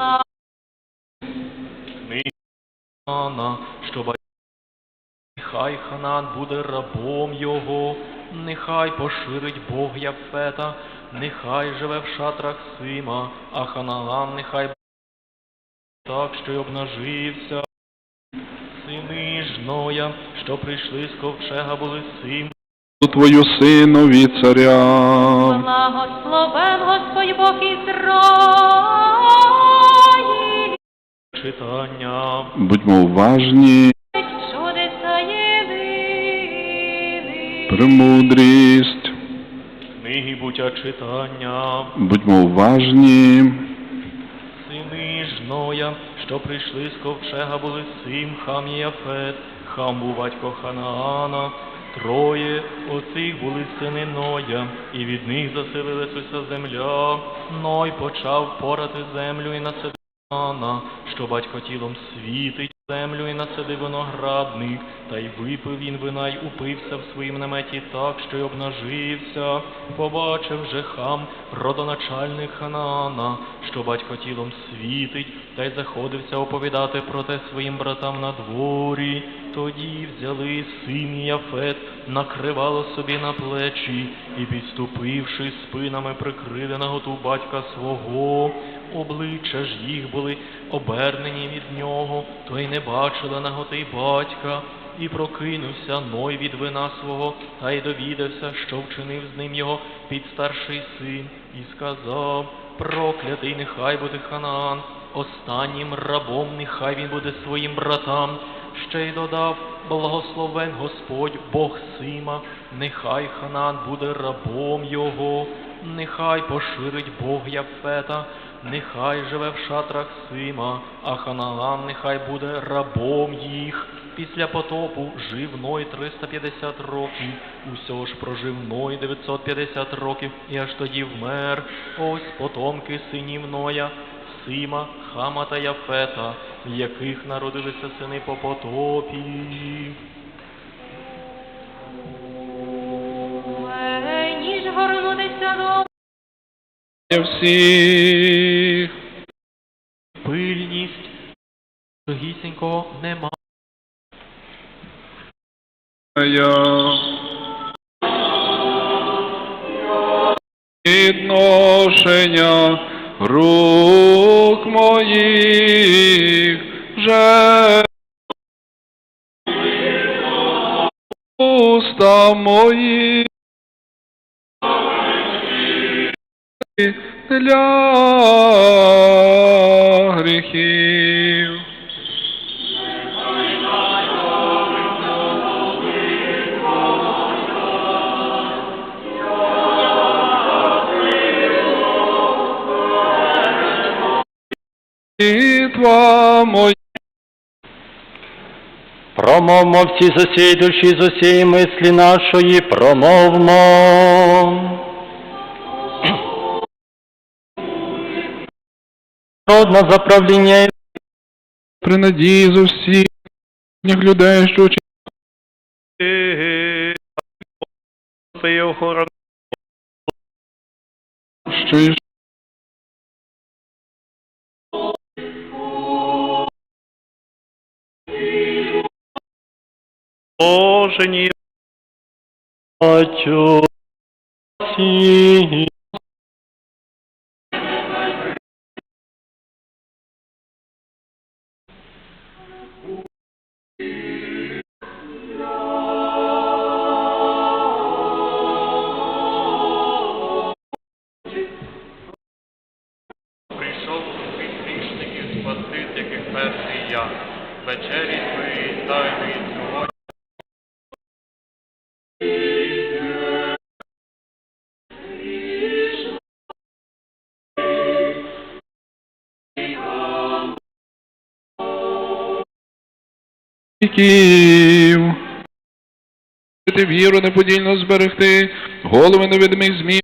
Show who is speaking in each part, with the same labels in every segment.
Speaker 1: слава.
Speaker 2: Хана, що Нехай Ханан буде рабом його, нехай поширить Бог Яфета, нехай живе в шатрах Сима, а Ханаан нехай буде так, що й обнажився. Сини жноя, що прийшли з ковчега, були сим,
Speaker 3: Твою синові царя.
Speaker 1: Благословен Господь Бог Ізраїль.
Speaker 2: Читання.
Speaker 3: Будьмо уважні, премудрість,
Speaker 2: Книги буття читання.
Speaker 3: будьмо уважні,
Speaker 2: Сини жноя, що прийшли з ковчега, були Сим, Хам і Яфет, Хам був батько Ханаана, троє оцих були сини Ноя, і від них заселилась уся земля. Ной почав порати землю і насадив Хана, що батько тілом світить землю і насадив виноградник, та й випив він вина й упився в своїм наметі так, що й обнажився. Побачив же хам, родоначальник Ханаана, що батько тілом світить, та й заходився оповідати про те своїм братам на дворі. Тоді взяли син Яфет, накривало собі на плечі, і підступивши спинами, прикрили наготу батька свого. Обличчя ж їх були обернені від нього, то й не бачили наготи батька. І прокинувся Ной від вина свого, та й довідався, що вчинив з ним його підстарший син, і сказав, проклятий нехай буде Ханаан, останнім рабом нехай він буде своїм братам. Ще й додав, благословен Господь, Бог Сима, нехай Ханан буде рабом його, нехай поширить Бог Яфета, нехай живе в шатрах Сима, а Ханаан нехай буде рабом їх. Після потопу жив Ной 350 років, усього ж прожив Ной 950 років, і аж тоді вмер. Ось потомки синів Ноя, Сима, Хама та Яфета, в яких народилися сини по потопі.
Speaker 1: Ніж горнутися до
Speaker 3: всіх.
Speaker 2: Гісінького нема.
Speaker 3: Відношення рук моїх же уста мої для гріхів. Молитва моя.
Speaker 4: Промовмо всі з усієї душі, з усієї мислі нашої, промовмо. Народне заправління
Speaker 3: при надії з усіх людей, що вчить що й
Speaker 4: Божені Бачу всі.
Speaker 2: Прийшов свій грішників. Вечері твої тайної
Speaker 3: віків. Ти віру неподільно зберегти, голови невидимих змій.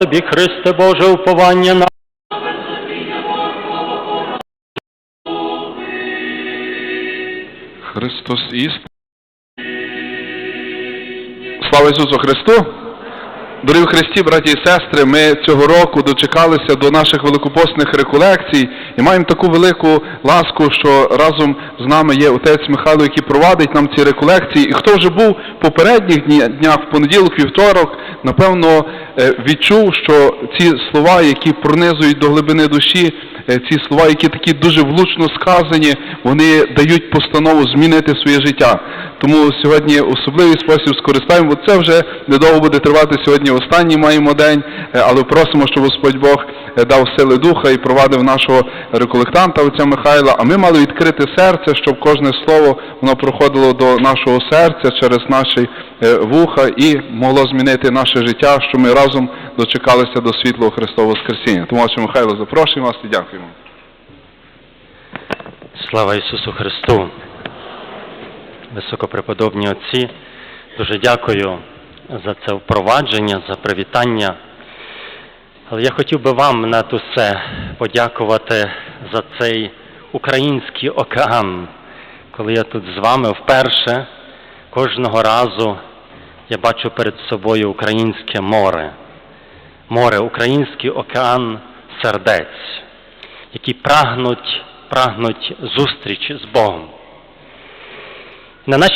Speaker 4: Тобі, Христе Боже, уповання на
Speaker 3: Христос іст. Слава Ісусу Христу! Дорогі Христі, браті і сестри, ми цього року дочекалися до наших великопостних реколекцій і маємо таку велику ласку, що разом з нами є отець Михайло, який провадить нам ці реколекції. І хто вже був в попередніх дні- днях, в понеділок, вівторок, напевно, е, відчув, що ці слова, які пронизують до глибини душі, е, ці слова, які такі дуже влучно сказані, вони дають постанову змінити своє життя. Тому сьогодні особливий спосіб скористаємо, бо це вже недовго буде тривати. Сьогодні останній маємо день, е, але просимо, щоб Господь Бог е, дав сили духа і провадив нашого реколектанта отця Михайла. А ми мали відкрити серце, щоб кожне слово воно проходило до нашого серця через наші е, вуха і могло змінити наше життя, що ми разом дочекалися до світлого Христового Воскресіння. Тому, отче Михайло, запрошуємо вас і дякуємо.
Speaker 4: Слава Ісусу Христу! Високопреподобні отці, дуже дякую за це впровадження, за привітання. Але я хотів би вам над усе подякувати за цей український океан. Коли я тут з вами вперше, кожного разу я бачу перед собою українське море. Море, український океан сердець, які прагнуть, прагнуть зустрічі з Богом. На нашій